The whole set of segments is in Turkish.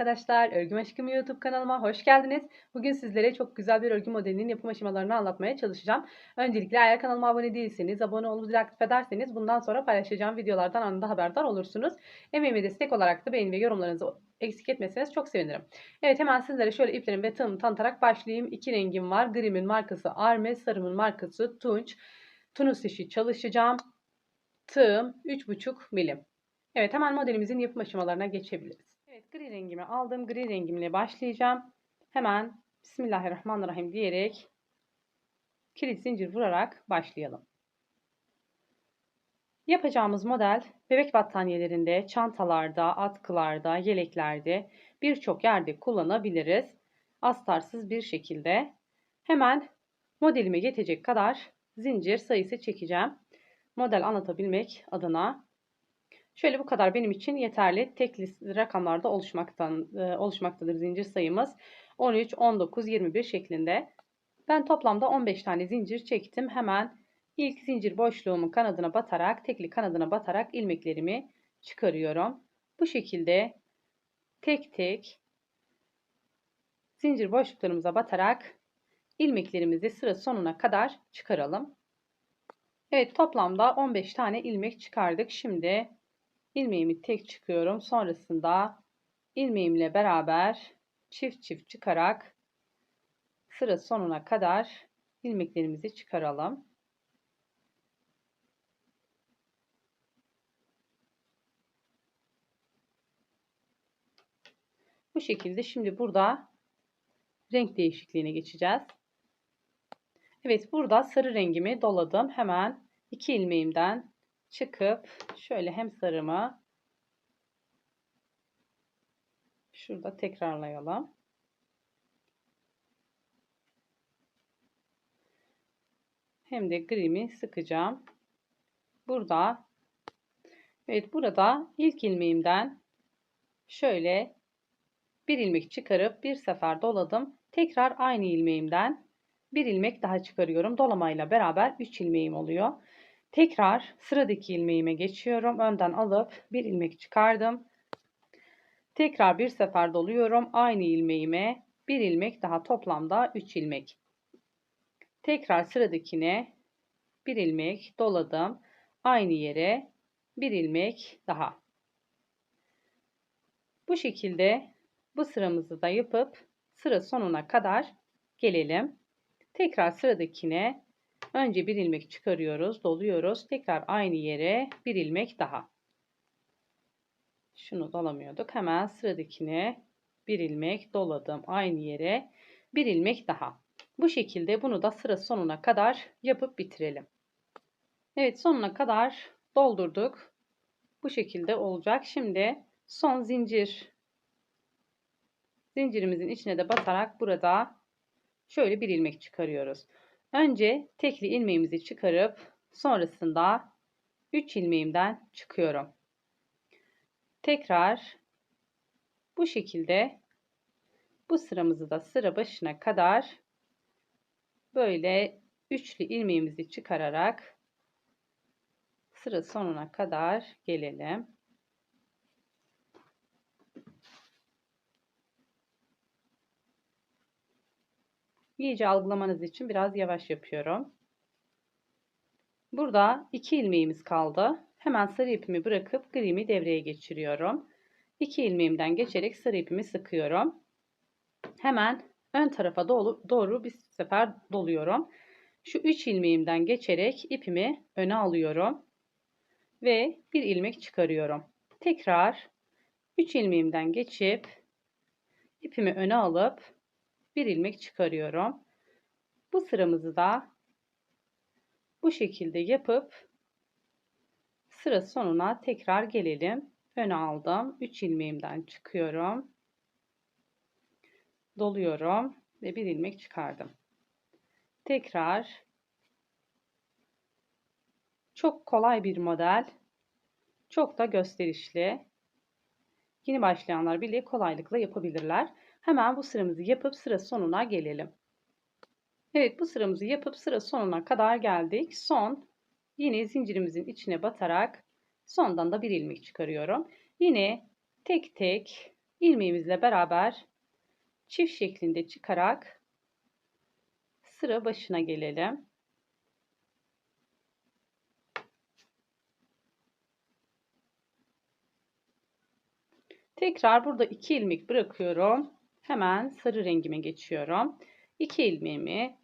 arkadaşlar. Örgüm Aşkım YouTube kanalıma hoş geldiniz. Bugün sizlere çok güzel bir örgü modelinin yapım aşamalarını anlatmaya çalışacağım. Öncelikle eğer kanalıma abone değilseniz, abone olup zil aktif ederseniz bundan sonra paylaşacağım videolardan anında haberdar olursunuz. Emeğime destek olarak da beğeni ve yorumlarınızı eksik etmeseniz çok sevinirim. Evet hemen sizlere şöyle iplerin ve tığımı tanıtarak başlayayım. İki rengim var. Grimin markası Arme, sarımın markası Tunç. Tunus işi çalışacağım. Tığım 3,5 milim. Evet hemen modelimizin yapım aşamalarına geçebiliriz. Gri rengimi aldım. Gri rengimle başlayacağım. Hemen Bismillahirrahmanirrahim diyerek kilit zincir vurarak başlayalım. Yapacağımız model bebek battaniyelerinde, çantalarda, atkılarda, yeleklerde birçok yerde kullanabiliriz. Astarsız bir şekilde. Hemen modelime yetecek kadar zincir sayısı çekeceğim. Model anlatabilmek adına Şöyle bu kadar benim için yeterli. Tekli rakamlarda oluşmaktan, e, oluşmaktadır zincir sayımız. 13, 19, 21 şeklinde. Ben toplamda 15 tane zincir çektim. Hemen ilk zincir boşluğumun kanadına batarak, tekli kanadına batarak ilmeklerimi çıkarıyorum. Bu şekilde tek tek zincir boşluklarımıza batarak ilmeklerimizi sıra sonuna kadar çıkaralım. Evet toplamda 15 tane ilmek çıkardık. Şimdi ilmeğimi tek çıkıyorum. Sonrasında ilmeğimle beraber çift çift çıkarak sıra sonuna kadar ilmeklerimizi çıkaralım. Bu şekilde şimdi burada renk değişikliğine geçeceğiz. Evet burada sarı rengimi doladım. Hemen iki ilmeğimden çıkıp şöyle hem sarımı şurada tekrarlayalım. Hem de grimi sıkacağım. Burada evet burada ilk ilmeğimden şöyle bir ilmek çıkarıp bir sefer doladım. Tekrar aynı ilmeğimden bir ilmek daha çıkarıyorum. Dolamayla beraber 3 ilmeğim oluyor. Tekrar sıradaki ilmeğime geçiyorum. Önden alıp bir ilmek çıkardım. Tekrar bir sefer doluyorum. Aynı ilmeğime bir ilmek daha toplamda 3 ilmek. Tekrar sıradakine bir ilmek doladım. Aynı yere bir ilmek daha. Bu şekilde bu sıramızı da yapıp sıra sonuna kadar gelelim. Tekrar sıradakine Önce bir ilmek çıkarıyoruz, doluyoruz. Tekrar aynı yere bir ilmek daha. Şunu dolamıyorduk. Hemen sıradakine bir ilmek doladım aynı yere. Bir ilmek daha. Bu şekilde bunu da sıra sonuna kadar yapıp bitirelim. Evet sonuna kadar doldurduk. Bu şekilde olacak. Şimdi son zincir zincirimizin içine de batarak burada şöyle bir ilmek çıkarıyoruz. Önce tekli ilmeğimizi çıkarıp sonrasında 3 ilmeğimden çıkıyorum. Tekrar bu şekilde bu sıramızı da sıra başına kadar böyle üçlü ilmeğimizi çıkararak sıra sonuna kadar gelelim. İyice algılamanız için biraz yavaş yapıyorum. Burada iki ilmeğimiz kaldı. Hemen sarı ipimi bırakıp grimi devreye geçiriyorum. İki ilmeğimden geçerek sarı ipimi sıkıyorum. Hemen ön tarafa doğru bir sefer doluyorum. Şu üç ilmeğimden geçerek ipimi öne alıyorum. Ve bir ilmek çıkarıyorum. Tekrar 3 ilmeğimden geçip ipimi öne alıp bir ilmek çıkarıyorum. Bu sıramızı da bu şekilde yapıp sıra sonuna tekrar gelelim. Öne aldım. 3 ilmeğimden çıkıyorum. Doluyorum ve bir ilmek çıkardım. Tekrar çok kolay bir model. Çok da gösterişli. Yeni başlayanlar bile kolaylıkla yapabilirler. Hemen bu sıramızı yapıp sıra sonuna gelelim. Evet bu sıramızı yapıp sıra sonuna kadar geldik. Son yine zincirimizin içine batarak sondan da bir ilmek çıkarıyorum. Yine tek tek ilmeğimizle beraber çift şeklinde çıkarak sıra başına gelelim. Tekrar burada iki ilmek bırakıyorum. Hemen sarı rengime geçiyorum. İki ilmeğimi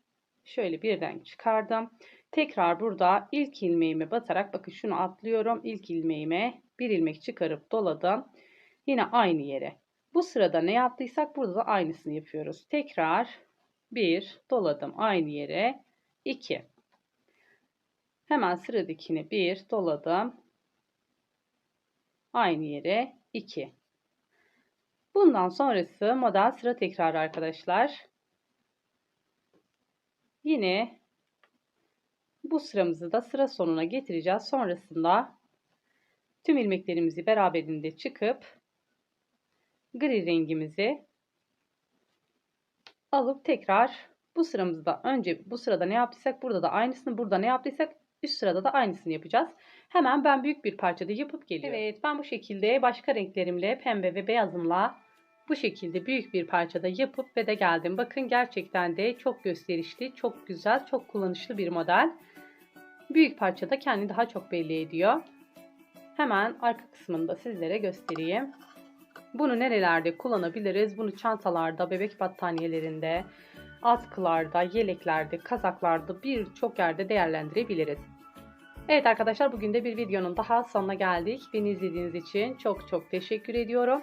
şöyle birden çıkardım. Tekrar burada ilk ilmeğimi batarak bakın şunu atlıyorum. İlk ilmeğime bir ilmek çıkarıp doladım. Yine aynı yere. Bu sırada ne yaptıysak burada da aynısını yapıyoruz. Tekrar bir doladım aynı yere. 2. Hemen sıradakini bir doladım. Aynı yere 2. Bundan sonrası model sıra tekrarı arkadaşlar. Yine bu sıramızı da sıra sonuna getireceğiz. Sonrasında tüm ilmeklerimizi beraberinde çıkıp gri rengimizi alıp tekrar bu sıramızda önce bu sırada ne yaptıysak burada da aynısını burada ne yaptıysak üst sırada da aynısını yapacağız. Hemen ben büyük bir parçada yapıp geliyorum. Evet ben bu şekilde başka renklerimle pembe ve beyazımla bu şekilde büyük bir parçada yapıp ve de geldim. Bakın gerçekten de çok gösterişli, çok güzel, çok kullanışlı bir model. Büyük parçada kendini daha çok belli ediyor. Hemen arka kısmını da sizlere göstereyim. Bunu nerelerde kullanabiliriz? Bunu çantalarda, bebek battaniyelerinde, atkılarda, yeleklerde, kazaklarda birçok yerde değerlendirebiliriz. Evet arkadaşlar bugün de bir videonun daha sonuna geldik. Beni izlediğiniz için çok çok teşekkür ediyorum.